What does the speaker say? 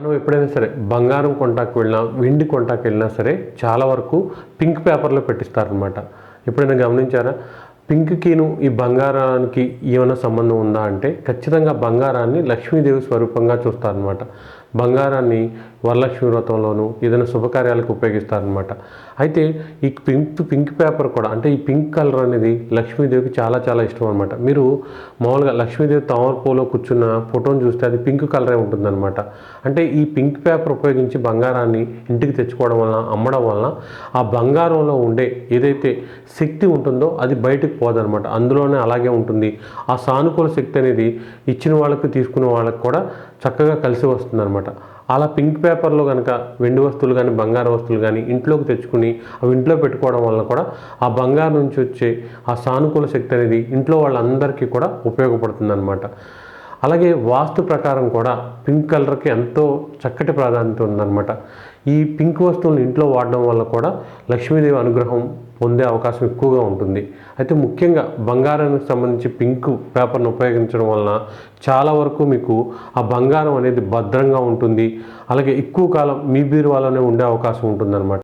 మనం ఎప్పుడైనా సరే బంగారం కొంటాకు వెళ్ళినా వెండి కొంటాకు వెళ్ళినా సరే చాలా వరకు పింక్ పేపర్లో పెట్టిస్తారనమాట ఎప్పుడైనా గమనించారా? పింక్కిను ఈ బంగారానికి ఏమైనా సంబంధం ఉందా అంటే ఖచ్చితంగా బంగారాన్ని లక్ష్మీదేవి స్వరూపంగా చూస్తారనమాట బంగారాన్ని వరలక్ష్మి వ్రతంలోను ఏదైనా శుభకార్యాలకు ఉపయోగిస్తారనమాట అయితే ఈ పింక్ పింక్ పేపర్ కూడా అంటే ఈ పింక్ కలర్ అనేది లక్ష్మీదేవికి చాలా చాలా ఇష్టం అనమాట మీరు మామూలుగా లక్ష్మీదేవి తామరపూలో కూర్చున్న ఫోటోని చూస్తే అది పింక్ కలరే ఉంటుందన్నమాట. అంటే ఈ పింక్ పేపర్ ఉపయోగించి బంగారాన్ని ఇంటికి తెచ్చుకోవడం వలన అమ్మడం వలన ఆ బంగారంలో ఉండే ఏదైతే శక్తి ఉంటుందో అది బయటకు పోదనమాట అందులోనే అలాగే ఉంటుంది. ఆ సానుకూల శక్తి అనేది ఇచ్చిన వాళ్ళకి తీసుకున్న వాళ్ళకి కూడా చక్కగా కలిసి వస్తుందన్నమాట. అలా పింక్ పేపర్లో కనుక వెండి వస్తువులు కానీ బంగారు వస్తువులు కానీ ఇంట్లోకి తెచ్చుకుని అవి ఇంట్లో పెట్టుకోవడం వల్ల కూడా ఆ బంగారం నుంచి వచ్చే ఆ సానుకూల శక్తి అనేది ఇంట్లో వాళ్ళందరికీ కూడా ఉపయోగపడుతుందన్నమాట. అలాగే వాస్తు ప్రకారం కూడా పింక్ కలర్కి ఎంతో చక్కటి ప్రాధాన్యత ఉందన్నమాట. ఈ పింక్ వస్తువులను ఇంట్లో వాడడం వల్ల కూడా లక్ష్మీదేవి అనుగ్రహం పొందే అవకాశం ఎక్కువగా ఉంటుంది. అయితే ముఖ్యంగా బంగారానికి సంబంధించి పింక్ పేపర్ను ఉపయోగించడం వలన చాలా వరకు మీకు ఆ బంగారం అనేది భద్రంగా ఉంటుంది. అలాగే ఎక్కువ కాలం మీ బీరువాలోనే ఉండే అవకాశం ఉంటుందన్నమాట.